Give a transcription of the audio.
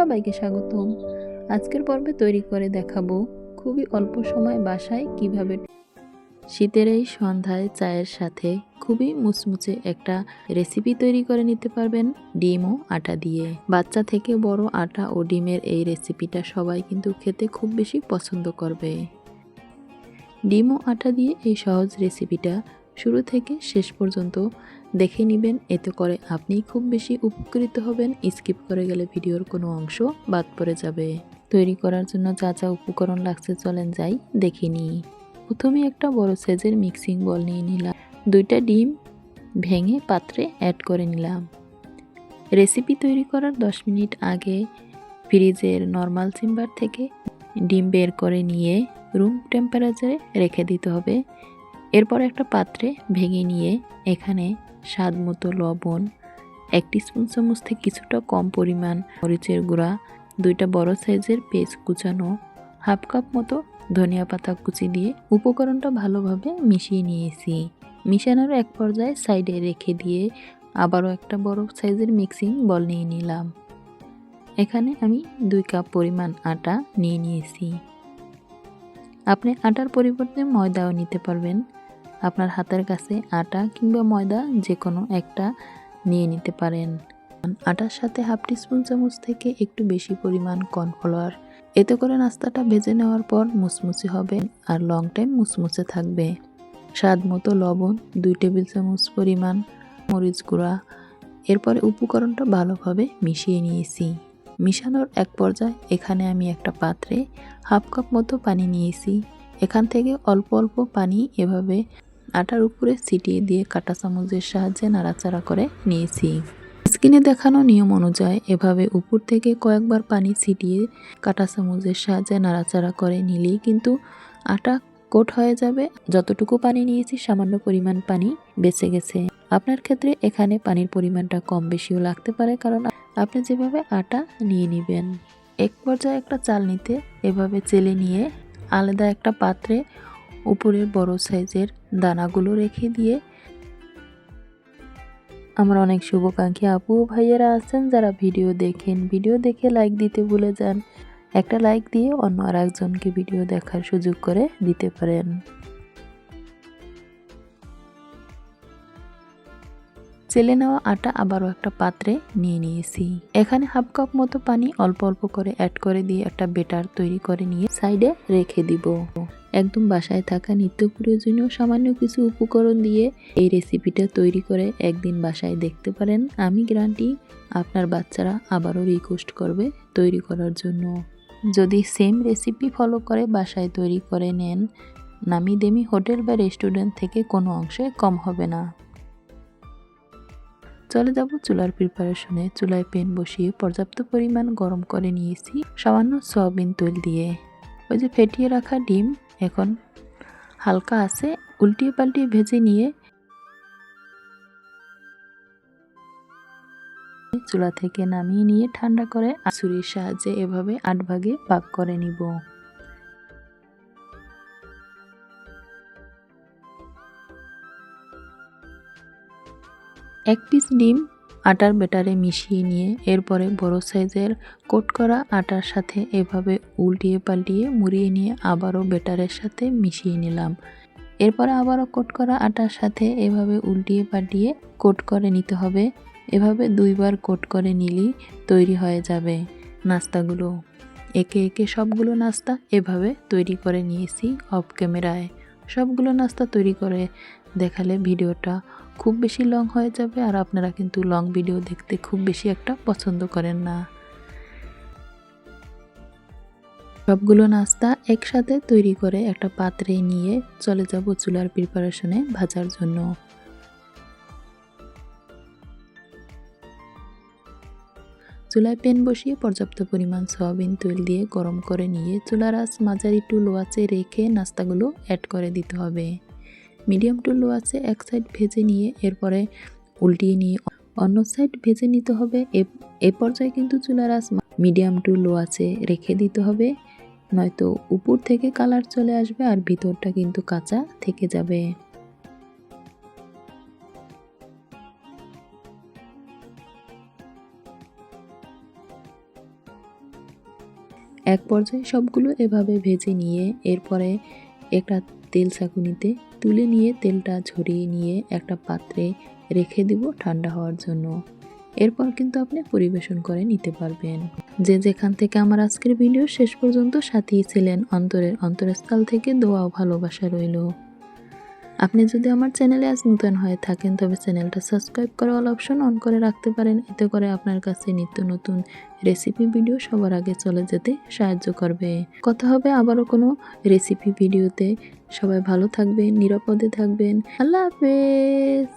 সবাইকে স্বাগতম। আজকের পর্বে তৈরি করে দেখাবো খুবই অল্প সময় বাসায় কীভাবে শীতের এই সন্ধ্যায় চায়ের সাথে খুবই মুচমুচে একটা রেসিপি তৈরি করে নিতে পারবেন, ডিম ও আটা দিয়ে। বাচ্চা থেকে বড় আটা ও ডিমের এই রেসিপিটা সবাই কিন্তু খেতে খুব বেশি পছন্দ করবে। ডিম ও আটা দিয়ে এই সহজ রেসিপিটা শুরু থেকে শেষ পর্যন্ত দেখে নেবেন। এতে করে আপনি খুব বেশি উপকৃত হবেন। স্কিপ করে গেলে ভিডিওর কোনো অংশ বাদ পড়ে যাবে। তৈরি করার জন্য যা যা উপকরণ লাগছে চলেন যাই, দেখে নিই। প্রথমে একটা বড় সাইজের মিক্সিং বল নিয়ে নিলাম। দুইটা ডিম ভেঙে পাত্রে অ্যাড করে নিলাম। রেসিপি তৈরি করার 10 মিনিট আগে ফ্রিজের নর্মাল চেম্বার থেকে ডিম বের করে নিয়ে রুম টেম্পারেচারে রেখে দিতে হবে। এরপর একটা পাত্রে ভেঙে নিয়ে এখানে স্বাদ মতো লবণ, এক স্পুন চামচ থেকে কিছুটা কম পরিমাণ মরিচের গুঁড়া, দুইটা বড় সাইজের পেঁয়াজ কুচানো, হাফ কাপ মতো ধনিয়া পাতা কুচি দিয়ে উপকরণটা ভালোভাবে মিশিয়ে নিয়েছি। মিশানোর এক পর্যায়ে সাইডে রেখে দিয়ে আবারও একটা বড় সাইজের মিক্সিং বল নিয়ে নিলাম। এখানে আমি দুই কাপ পরিমাণ আটা নিয়ে নিয়েছি। আপনি আটার পরিবর্তে ময়দাও নিতে পারবেন। আপনার হাতের কাছে আটা কিংবা ময়দা যে কোনো একটা নিয়ে নিতে পারেন। আটার সাথে হাফ টিস্পুন চামচ থেকে একটু বেশি পরিমাণ কর্নফ্লাওয়ার। এতে করে নাস্তাটা ভেজে নেওয়ার পর মুচমুচে হবে আর লং টাইম মুচমুচে থাকবে। স্বাদ মতো লবণ, দুই টেবিল চামচ পরিমাণ মরিচ গুঁড়া। এরপরে উপকরণটা ভালোভাবে মিশিয়ে নিয়েছি। মিশানোর এক পর্যায়ে এখানে আমি একটা পাত্রে হাফ কাপ মতো পানি নিয়েছি। এখান থেকে অল্প অল্প পানি এভাবে আটার উপরে ছিটিয়ে দিয়ে কাটা চামচের সাহায্যে নাড়াচাড়া করে নিয়েছি। স্কিনে দেখানো নিয়ম অনুযায়ী এভাবে উপর থেকে কয়েকবার পানি ছিটিয়ে কাটা চামচের সাহায্যে নাড়াচাড়া করে নিলেই কিন্তু আটা কোট হয়ে যাবে। যতটুকু পানি নিয়েছি, সামান্য পরিমাণ পানি বেঁচে গেছে। আপনার ক্ষেত্রে এখানে পানির পরিমাণটা কম বেশিও লাগতে পারে, কারণ আপনি যেভাবে আটা নিয়ে নেবেন। এক পর্যায়ে একটা চাল নিতে এভাবে চেলে নিয়ে আলাদা একটা পাত্রে উপরের বড় সাইজের দানাগুলো রেখে দিয়ে আমার অনেক শুভকাঙ্ক্ষী আপু ও ভাইয়েরা আছেন, যারা ভিডিও দেখেন। ভিডিও দেখে লাইক দিতে ভুলে যান। একটা লাইক দিয়ে অন্য আর একজনকে ভিডিও দেখার সুযোগ করে দিতে পারেন। চেলে নেওয়া আটা আবারও একটা পাত্রে নিয়ে নিয়েছি। এখানে হাফ কাপ মতো পানি অল্প অল্প করে অ্যাড করে দিয়ে একটা বেটার তৈরি করে নিয়ে সাইডে রেখে দিব। একদম বাসায় থাকা নিত্য প্রয়োজনীয় সামান্য কিছু উপকরণ দিয়ে এই রেসিপিটা তৈরি করে একদিন বাসায় দেখতে পারেন। আমি গ্রান্টি আপনার বাচ্চারা আবারও রিকোয়েস্ট করবে তৈরি করার জন্য। যদি সেম রেসিপি ফলো করে বাসায় তৈরি করে নেন নামি দেমি হোটেল বা রেস্টুরেন্ট থেকে কোনো অংশে কম হবে না। চলে যাব চুলার প্রিপারেশনে চুলায় পেন বসিয়ে পর্যাপ্ত পরিমাণ গরম করে নিয়েছি সামান্য সয়াবিন তেল দিয়ে। ওই যে ফেটিয়ে রাখা ডিম এখন হালকা আছে, উল্টিয়ে পাল্টিয়ে ভেজে নিয়ে চুলা থেকে নামিয়ে নিয়ে ঠান্ডা করে ছুরির সাহায্যে এভাবে আট ভাগে ভাগ করে নিব। এক পিস ডিম আটার বেটারে মিশিয়ে নিয়ে এরপরে বড় সাইজের কোট করা আটার সাথে এভাবে উল্টিয়ে পাল্টিয়ে মুড়িয়ে নিয়ে আবারও বেটারের সাথে মিশিয়ে নিলাম। এরপরে আবারও কোট করা আটার সাথে এভাবে উল্টিয়ে পাল্টিয়ে কোট করে নিতে হবে। এভাবে দুইবার কোট করে নিলেই তৈরি হয়ে যাবে নাস্তাগুলো। একে একে সবগুলো নাস্তা এভাবে তৈরি করে নিয়েছি অফ ক্যামেরায় সবগুলো নাস্তা তৈরি করে দেখালে ভিডিওটা খুব বেশি লং হয়ে যাবে আর আপনারা কিন্তু লং ভিডিও দেখতে খুব বেশি একটা পছন্দ করেন না। সবগুলো নাস্তা একসাথে তৈরি করে একটা পাত্রে নিয়ে চলে যাব চুলার প্রিপারেশনে ভাজার জন্য। চুলায় পেন বসিয়ে পর্যাপ্ত পরিমাণ সয়াবিন তেল দিয়ে গরম করে নিয়ে চুলার আঁচ মাঝারি টু লো আঁচে রেখে নাস্তাগুলো অ্যাড করে দিতে হবে। মিডিয়াম টু লো আঁচে এক সাইড ভেজে নিয়ে এরপরে উল্টিয়ে নিয়ে অন্য সাইড ভেজে নিতে হবে। এ পর্যায়ে কিন্তু চুলার আঁচ মিডিয়াম টু লো আঁচে রেখে দিতে হবে। নয়তো উপর থেকে কালার চলে আসবে আর ভিতরটা কিন্তু কাঁচা থেকে যাবে। এক পর্যায়ে সবগুলো এভাবে ভেজে নিয়ে এরপরে একটা তেল চাকুনিতে তুলে নিয়ে তেলটা ঝরিয়ে নিয়ে একটা পাত্রে রেখে দিব ঠান্ডা হওয়ার জন্য। এরপর কিন্তু আপনি পরিবেশন করে নিতে পারবেন। যে যেখান থেকে আমার আজকের ভিডিও শেষ পর্যন্ত সাথেই ছিলেন, অন্তরের অন্তরস্থল থেকে দোয়া ভালোবাসা রইল। আপনি যদি আমার চ্যানেলে আজ নতুন হয়ে থাকেন, তবে চ্যানেলটা সাবস্ক্রাইব করে অল অপশন অন করে রাখতে পারেন। এতে করে আপনার কাছে নিত্য নতুন রেসিপি ভিডিও সবার আগে চলে যেতে সাহায্য করবে। কথা হবে আবারও কোনো রেসিপি ভিডিওতে। সবাই ভালো থাকবেন, নিরাপদে থাকবেন। আল্লাহ হাফেজ!